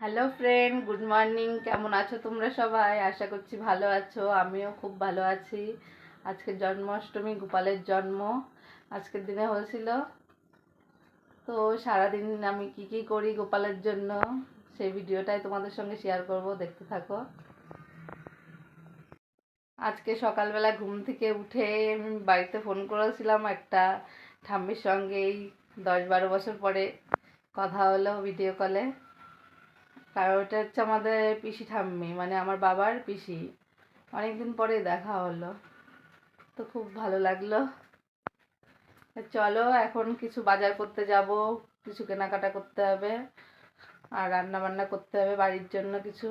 Hello friend good morning কেমন আছো তোমরা সবাই? আশা করছি ভালো আছো। আমিও খুব ভালো আছি। আজকে জন্মাষ্টমী, গোপালের জন্ম। আজকের দিনে হয়েছিল। তো সারাদিন আমি কি কি করি গোপালের জন্য, সেই ভিডিওটাই তোমাদের সঙ্গে শেয়ার করব। দেখতে থাকো। আজকে সকালবেলা ঘুম থেকে উঠে আমি বাড়িতে ফোন করেছিলাম একটা ঠাম্মির সঙ্গে এই দশ বারো বছর পরে। কথা হলো ভিডিও কলে কারণ ওটা হচ্ছে আমাদের পিসি ঠাম্মি মানে আমার বাবার পিসি। অনেকদিন পরে দেখা হলো, তো খুব ভালো লাগল। চলো, এখন কিছু বাজার করতে যাব, কিছু কেনাকাটা করতে হবে, আর রান্না বান্না করতে হবে বাড়ির জন্য কিছু।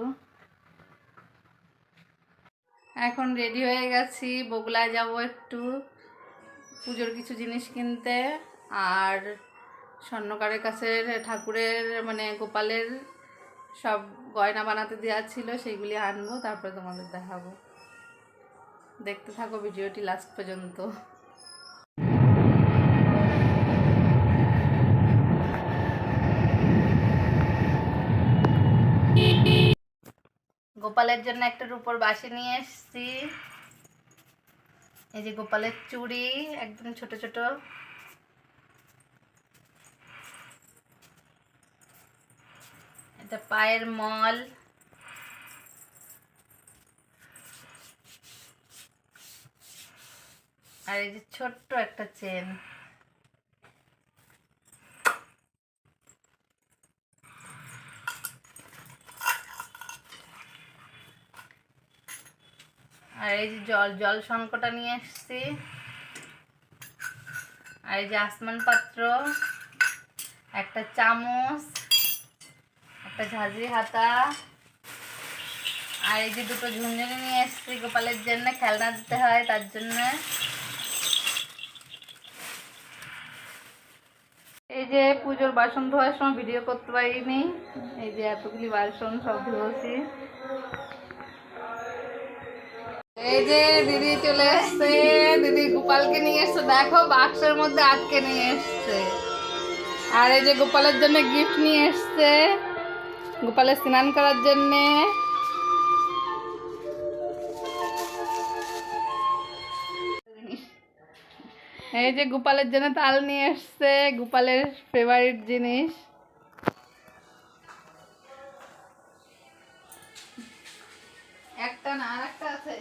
এখন রেডি হয়ে গেছি, বগুলায় যাব একটু, পুজোর কিছু জিনিস কিনতে। আর স্বর্ণকারের কাছে ঠাকুরের মানে গোপালের সব গয়না বানাতে দেওয়া ছিল সেইগুলি আনব, তারপরে তোমাদের দেখাবো। দেখতে থাকো ভিডিওটি লাস্ট পর্যন্ত। গোপালের জন্য একটা রূপোর বাসি নিয়ে এসেছি। এই যে গোপালের চুড়ি, একদম ছোট ছোট। পায়ের মল আর এই যে ছোট্ট একটা চেন আর এই যে জল জল সংকটা নিয়ে এসছি। আর এই যে আসমান পাত্র একটা চামচ। একটা ঝাঁঝরি হাতা। আর এই যে দুটো ঝুনঝুনি নিয়ে এসছি গোপালের জন্য, খেলনা দিতে হয় তার জন্য। এই যে পুজোর বাসন ধোয়ার সময় ভিডিও করতে পারিনি। এই যে এতগুলি বাসন সব ধুয়েছি। এই যে দিদি চলে এসছে। দিদি গোপালকে নিয়ে এসছে। দেখো, বাক্সের মধ্যে আটকে নিয়ে এসছে। আর এই যে গোপালের জন্য গিফট নিয়ে এসছে। গোপালের স্নান করার জন্যে। এই যে গোপালের জন্য তাল নিয়ে এসছে, গোপালের ফেভারিট জিনিস। একটা না আর একটা আছে।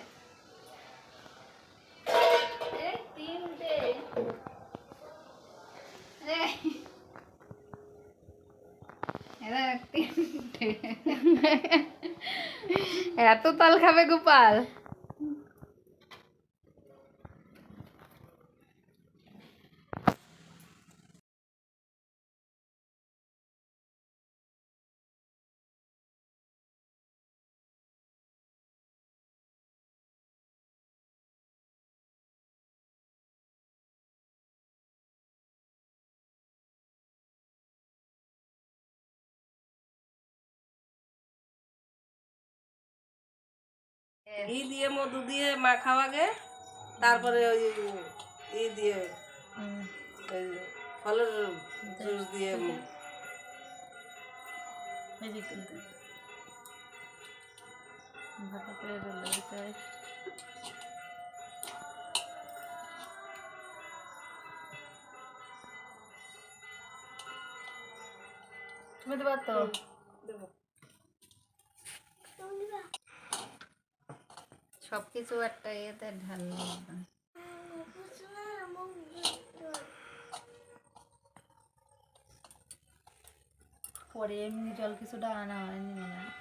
এত তাল খাবে গোপাল? ঘি দিয়ে মধু দিয়ে মাখাও আগে তারপরে ওই ই দিয়ে ফলের জুস দিয়ে তুমি তো? পারতো দেবো। সব কিছু একটা ইয়েতে ঢাললে হবে। পরে এমনি জল কিছুটা আনা হয়নি মনে হয়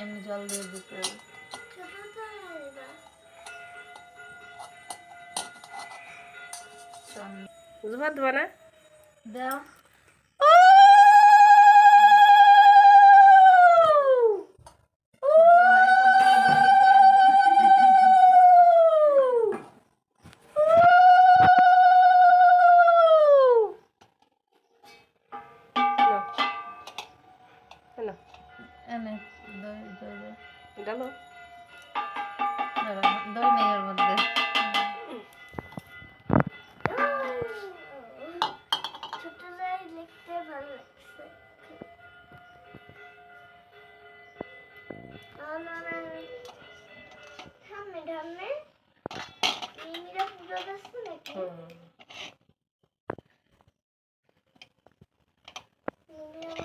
এমনি জল দিয়ে দিতে হবে। চল,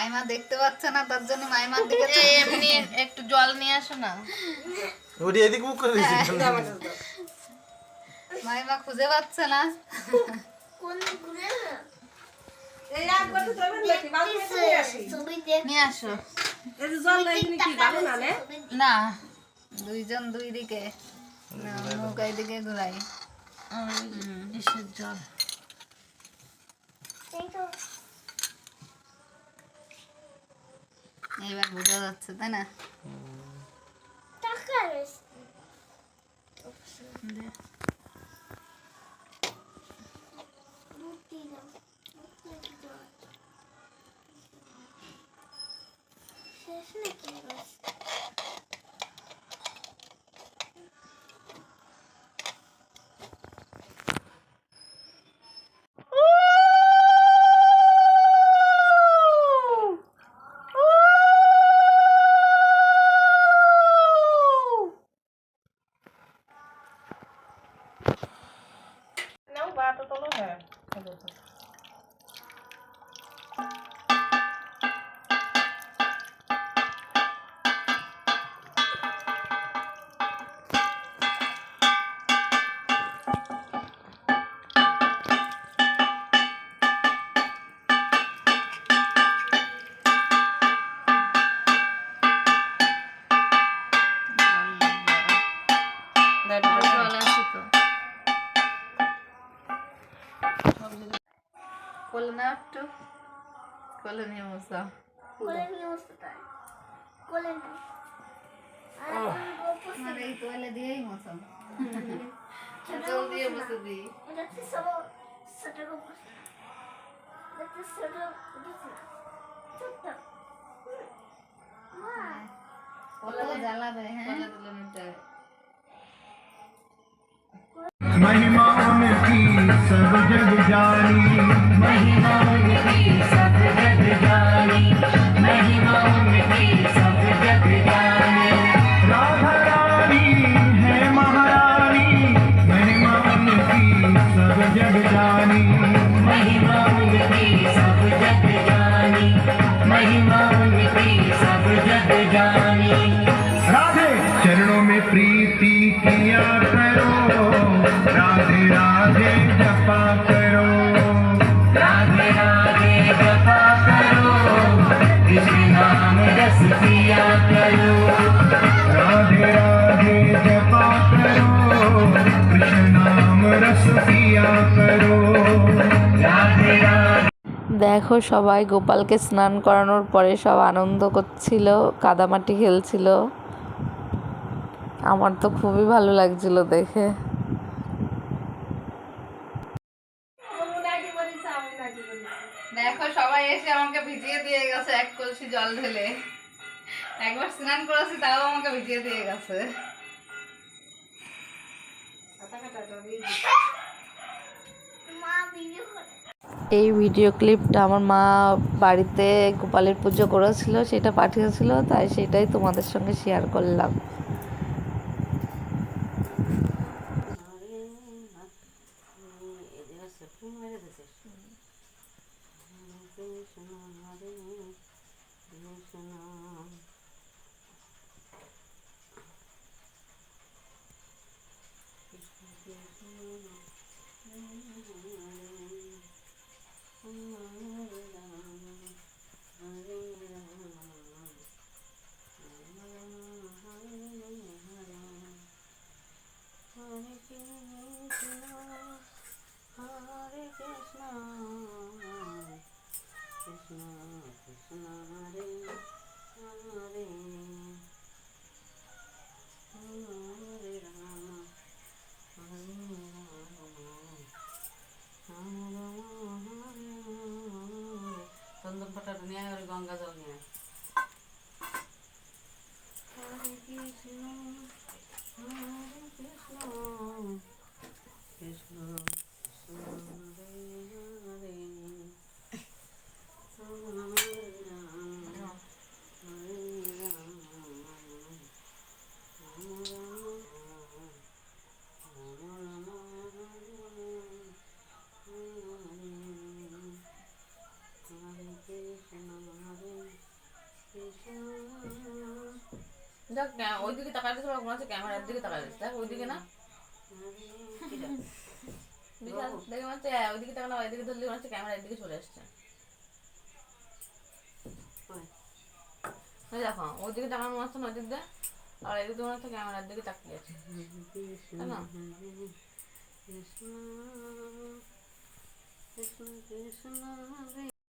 মাইমা দেখতে পাচ্ছে না তার জন্য মাইমার দিকে এমনি একটু জল নিয়ে আসো না। ওটি এদিক মুখ করে দিয়েছি। মাইমা খুঁজে পাচ্ছে না। কোন ঘুরে এই এক বাটি দেবেন নাকি বালতি এসে নিয়ে আসি। নিয়ে আসো। এই জল এখানে কি ভালো না নে? না। দুইজন দুই দিকে। না, মুখ এইদিকে ঘুরাই। ইসের জল। এইবার বোঝা যাচ্ছে তাই না? দে। Cola na tu. Cola ni musa. Cola ni musa ta. Cola মশা জল দিয়ে বসে দিই জ্বালা দে হ্যাঁ ওলা सब जग जानी महिमा দেখো সবাই গোপালকে স্নান করানোর পরে সব আনন্দ করছিল, কাদামাটি খেলছিল। আমার তো খুবই ভালো লাগছিল দেখে। দেখো সবাই এসে আমাকে ভিজিয়ে দিয়ে গেছে, এক কলসি জল ঢেলে। একবার স্নান করেছি, তাও আমাকে ভিজিয়ে দিয়ে গেছে। এই ভিডিও ক্লিপটা আমার মা বাড়িতে গোপালের পুজো করেছিল, সেটা পাঠিয়েছিল, তাই সেটাই তোমাদের সঙ্গে শেয়ার করলাম। মেরে দেখ ক্যা- ওইদিকে তাকাইতে মনে হচ্ছে ক্যামেরার দিকে তাকাইছিস দেখ ওইদিকে না। বিশাল দেখে মনে হচ্ছে হ্যাঁ, ওইদিকে তাকানো ওইদিকে ধরলে মনে হচ্ছে ক্যামেরার দিকে চলে আসছে। দেখো ওইদিকে তাকানো মনে হচ্ছে না ওইদিক দিয়ে আর এদিকে মনে হচ্ছে ক্যামেরার দিকে তাকিয়ে আছে। তাই না? কৃষ্ণ কৃষ্ণ কৃষ্ণ